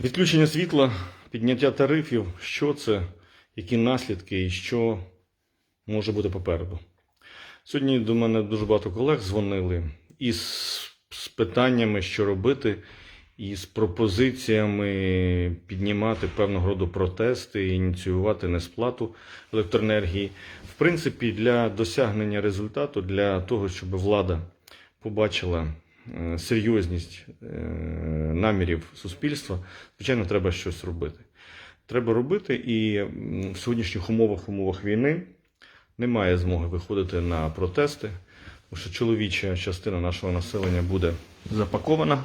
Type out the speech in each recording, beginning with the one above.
Відключення світла, підняття тарифів, що це, які наслідки і що може бути попереду. Сьогодні до мене дуже багато колег дзвонили із з питаннями, що робити, і з пропозиціями піднімати певного роду протести і ініціювати несплату електроенергії. В принципі, для досягнення результату, для того, щоб влада побачила серйозність е, намірів суспільства, звичайно, треба щось робити. Треба робити, і в сьогоднішніх умовах, умовах війни, немає змоги виходити на протести, тому що чоловіча частина нашого населення буде запакована,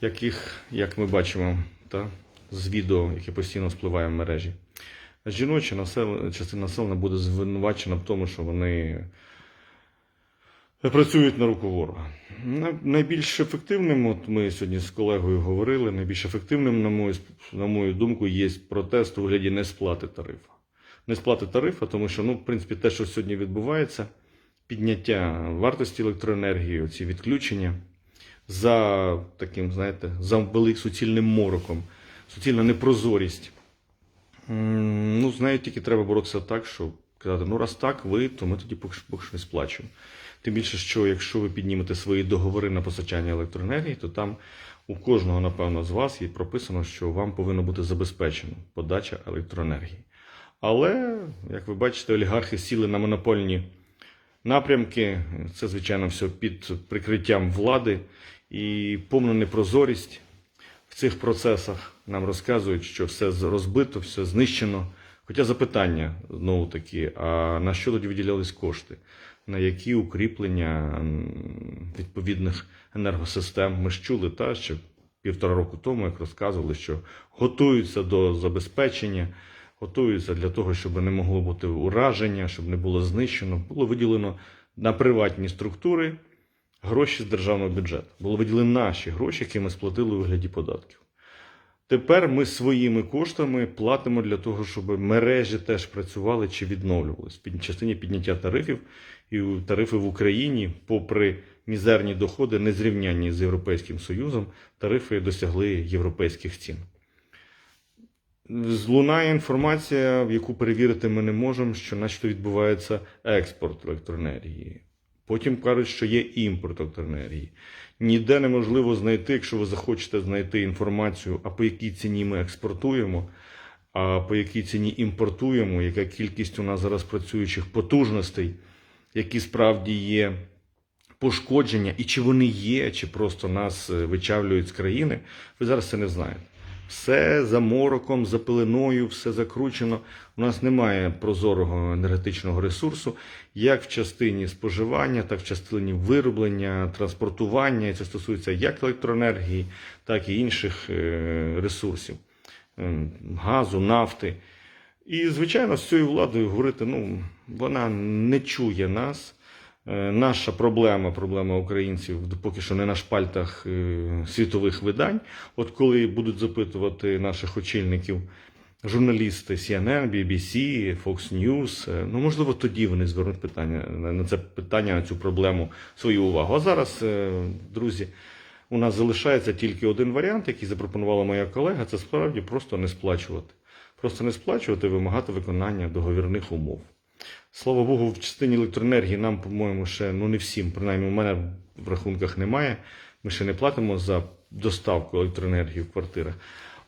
яких, як ми бачимо, та, з відео, яке постійно спливає в мережі. А жіноча частина населення буде звинувачена в тому, що вони працюють на руку ворога. Найбільш ефективним, от ми сьогодні з колегою говорили, найбільш ефективним, на мою, на мою думку, є протест у вигляді несплати тарифу. Несплати тарифу, тому що, ну, в принципі, те, що сьогодні відбувається, підняття вартості електроенергії, ці відключення за таким, знаєте, за велик суцільним мороком, суцільна непрозорість. Ну, знаєте, тільки треба боротися так, що казати, ну раз так, ви, то ми тоді поки що не сплачуємо. Тим більше, що якщо ви піднімете свої договори на постачання електроенергії, то там у кожного, напевно, з вас є прописано, що вам повинно бути забезпечено подача електроенергії. Але, як ви бачите, олігархи сіли на монопольні напрямки. Це, звичайно, все під прикриттям влади і повна непрозорість в цих процесах нам розказують, що все розбито, все знищено. Хоча запитання знову таки, а на що тоді виділялись кошти? На які укріплення відповідних енергосистем? Ми ж чули, та, що півтора року тому, як розказували, що готуються до забезпечення, готуються для того, щоб не могло бути ураження, щоб не було знищено. Було виділено на приватні структури гроші з державного бюджету. Було виділені наші гроші, які ми сплатили у вигляді податків. Тепер ми своїми коштами платимо для того, щоб мережі теж працювали чи відновлювалися. В частині підняття тарифів і тарифи в Україні, попри мізерні доходи, незрівнянні з Європейським Союзом, тарифи досягли європейських цін. Лунає інформація, в яку перевірити ми не можемо, що начебто відбувається експорт електроенергії. Потім кажуть, що є імпорт електроенергії. Ніде неможливо знайти, якщо ви захочете знайти інформацію, а по якій ціні ми експортуємо, а по якій ціні імпортуємо, яка кількість у нас зараз працюючих потужностей, які справді є пошкодження, і чи вони є, чи просто нас е, вичавлюють з країни, ви зараз це не знаєте. Все за мороком, за пеленою, все закручено. У нас немає прозорого енергетичного ресурсу, як в частині споживання, так в частині вироблення, транспортування. Це стосується як електроенергії, так і інших е, ресурсів Ем, газу, нафти. І, звичайно, з цією владою говорити, ну, вона не чує нас. Е, Наша проблема, проблема українців, поки що не на шпальтах е, світових видань. От коли будуть запитувати наших очільників журналісти CNN, BBC, Fox News, е, ну можливо, тоді вони звернуть питання на це питання, на цю проблему свою увагу. А зараз, друзі, у нас залишається тільки один варіант, який запропонувала моя колега. Це справді просто не сплачувати. Просто не сплачувати, вимагати виконання договірних умов. Слава Богу, в частині електроенергії нам, по-моєму, ще ну не всім, принаймні у мене в рахунках немає. Ми ще не платимо за доставку електроенергії в квартирах.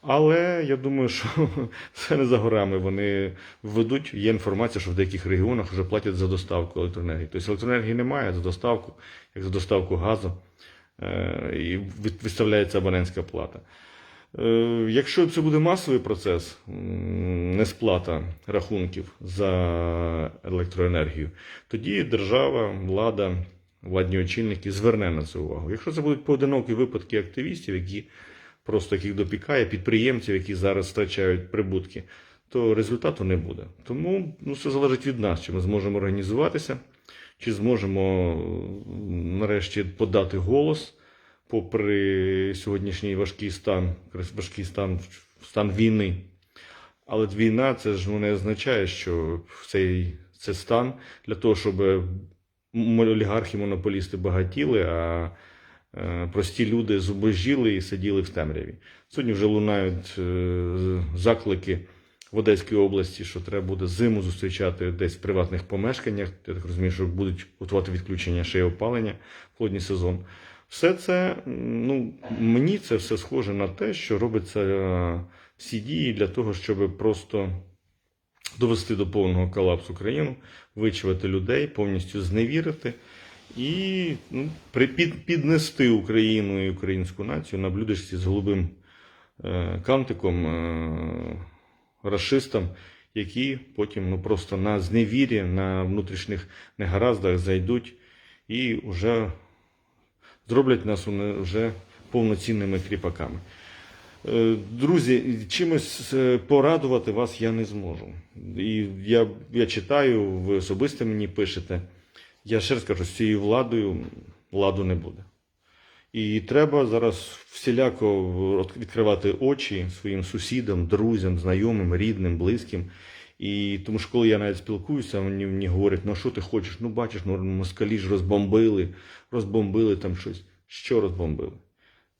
Але я думаю, що це не за горами. Вони введуть. Є інформація, що в деяких регіонах вже платять за доставку електроенергії. Тобто електроенергії немає за доставку, як за доставку газу, е, і виставляється абонентська плата. Е, Якщо це буде масовий процес, несплата рахунків за електроенергію, тоді держава, влада, владні очільники зверне на це увагу. Якщо це будуть поодинокі випадки активістів, які просто яких допікає, підприємців, які зараз втрачають прибутки, то результату не буде. Тому ну, все залежить від нас, чи ми зможемо організуватися, чи зможемо нарешті подати голос попри сьогоднішній важкий стан, важкий стан, стан війни. Але війна це ж не означає, що цей це стан для того, щоб олігархи, монополісти багатіли, а е, прості люди зубожіли і сиділи в темряві. Сьогодні вже лунають е, заклики в Одеській області, що треба буде зиму зустрічати десь в приватних помешканнях. Я так розумію, що будуть готувати відключення ще й опалення в холодній сезон. Все це, ну, мені це все схоже на те, що робиться е, всі дії для того, щоб просто довести до повного колапсу країну, вичавити людей, повністю зневірити і ну, під, піднести Україну і українську націю на блюдечці з голубим е, кантиком е, расистам, які потім ну, просто на зневірі, на внутрішніх негараздах зайдуть і вже зроблять нас вже повноцінними кріпаками. Е, Друзі, чимось е, порадувати вас я не зможу. І я, я читаю, ви особисто мені пишете. Я ще раз кажу, з цією владою ладу не буде. І треба зараз всіляко відкривати очі своїм сусідам, друзям, знайомим, рідним, близьким. І тому що коли я навіть спілкуюся, мені, мені говорять, ну що ти хочеш? Ну бачиш, ну москалі ж розбомбили, розбомбили там щось. Що розбомбили?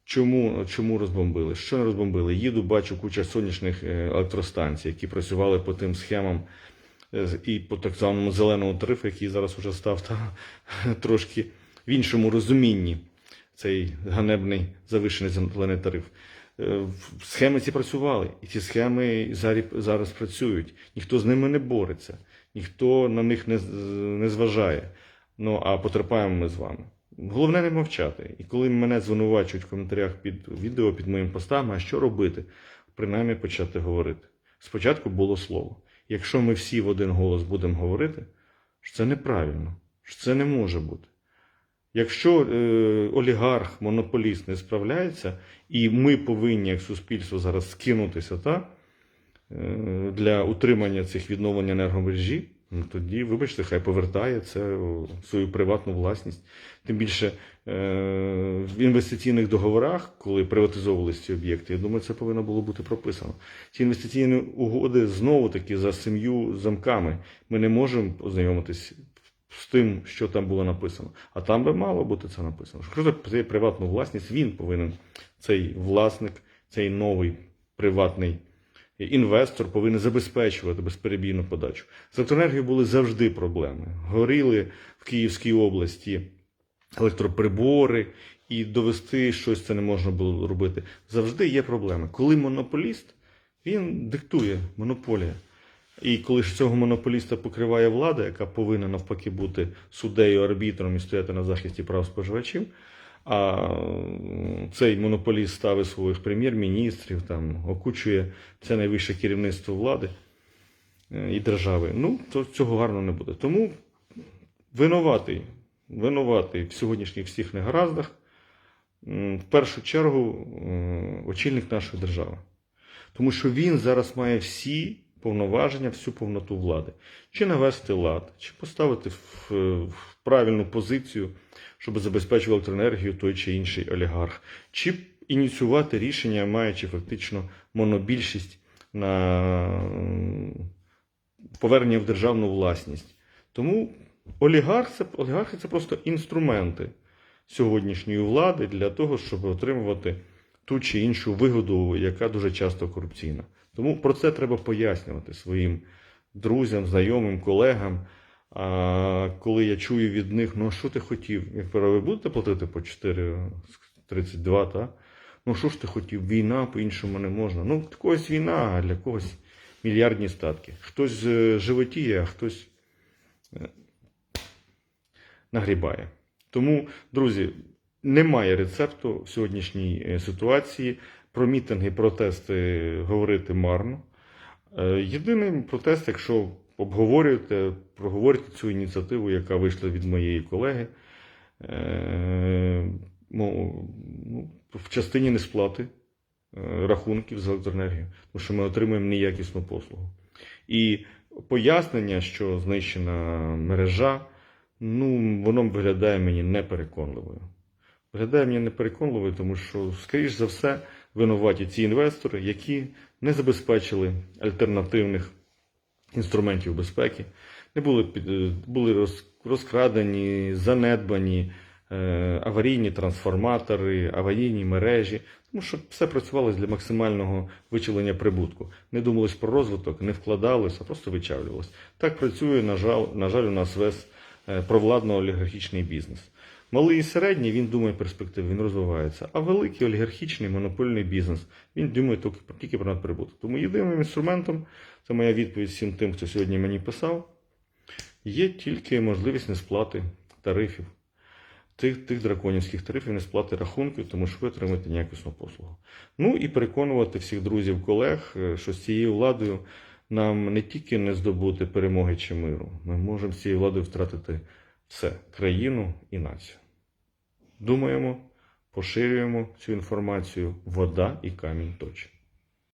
Чому, чому розбомбили? Що не розбомбили? Їду, бачу куча сонячних е, електростанцій, які працювали по тим схемам е, і по так званому зеленому тарифу, який зараз вже став та, трошки в іншому розумінні, цей ганебний завищений зелений тариф. Е, Схеми ці працювали, і ці схеми зараз, працюють. Ніхто з ними не бореться, ніхто на них не, не зважає. Ну а потерпаємо ми з вами. Головне не мовчати. І коли мене звинувачують в коментарях під відео, під моїми постами, а що робити? Принаймні почати говорити. Спочатку було слово. Якщо ми всі в один голос будемо говорити, що це неправильно, що це не може бути. Якщо е, олігарх, монополіст не справляється, і ми повинні, як суспільство, зараз скинутися та, е, для утримання цих відновлення енергомережі, ну, тоді, вибачте, хай повертає це свою приватну власність. Тим більше е, в інвестиційних договорах, коли приватизовувалися ці об'єкти, я думаю, це повинно було бути прописано. Ці інвестиційні угоди знову таки за сім'ю замками. Ми не можемо ознайомитись з тим, що там було написано. А там би мало бути це написано. Що це приватну власність, він повинен, цей власник, цей новий приватний інвестор повинен забезпечувати безперебійну подачу. З електроенергією були завжди проблеми. Горіли в Київській області електроприбори, і довести щось це не можна було робити. Завжди є проблеми. Коли монополіст, він диктує монополія. І коли ж цього монополіста покриває влада, яка повинна навпаки бути суддею, арбітром і стояти на захисті прав споживачів, а цей монополіст ставить своїх прем'єр-міністрів, там окучує це найвище керівництво влади е, і держави, ну то цього гарно не буде. Тому винуватий, винуватий в сьогоднішніх всіх негараздах, в першу чергу е, очільник нашої держави. Тому що він зараз має всі повноваження, всю повноту влади. Чи навести лад, чи поставити в, в правильну позицію, щоб забезпечувати електроенергію той чи інший олігарх, чи ініціювати рішення, маючи фактично монобільшість на повернення в державну власність. Тому олігарх це, олігархи це просто інструменти сьогоднішньої влади для того, щоб отримувати ту чи іншу вигоду, яка дуже часто корупційна. Тому про це треба пояснювати своїм друзям, знайомим, колегам. А коли я чую від них, ну що ти хотів? Як ви будете платити по 4,32, та? Ну що ж ти хотів? Війна по-іншому не можна. Ну, в когось війна, а для когось мільярдні статки. Хтось е, животіє, а хтось е, нагрібає. Тому, друзі, немає рецепту в сьогоднішній е, ситуації. Про мітинги, протести говорити марно. Е, Єдиний протест, якщо обговорюєте, проговорюєте цю ініціативу, яка вийшла від моєї колеги, е, ну, ну, в частині несплати рахунків за електроенергію, тому що ми отримуємо неякісну послугу. І пояснення, що знищена мережа, ну, воно виглядає мені непереконливою. Виглядає мені непереконливою, тому що, скоріш за все, винуваті ці інвестори, які не забезпечили альтернативних інструментів безпеки, не були, під- були розкрадені, занедбані, е, аварійні трансформатори, аварійні мережі, тому що все працювало для максимального вичавлення прибутку. Не думалось про розвиток, не вкладалось, а просто вичавлювалось. Так працює, на жаль, на жаль, у нас весь е, провладно-олігархічний бізнес. Малий і середній він думає перспективи, він розвивається. А великий олігархічний монопольний бізнес він думає тільки, про надприбуток. Тому єдиним інструментом, це моя відповідь всім тим, хто сьогодні мені писав, є тільки можливість несплати тарифів, тих, тих драконівських тарифів, несплати рахунків, тому що ви отримаєте неякісну послугу. Ну і переконувати всіх друзів, колег, е, що з цією владою нам не тільки не здобути перемоги чи миру, ми можемо з цією владою втратити все країну і націю. Думаємо, поширюємо цю інформацію, вода і камінь точить.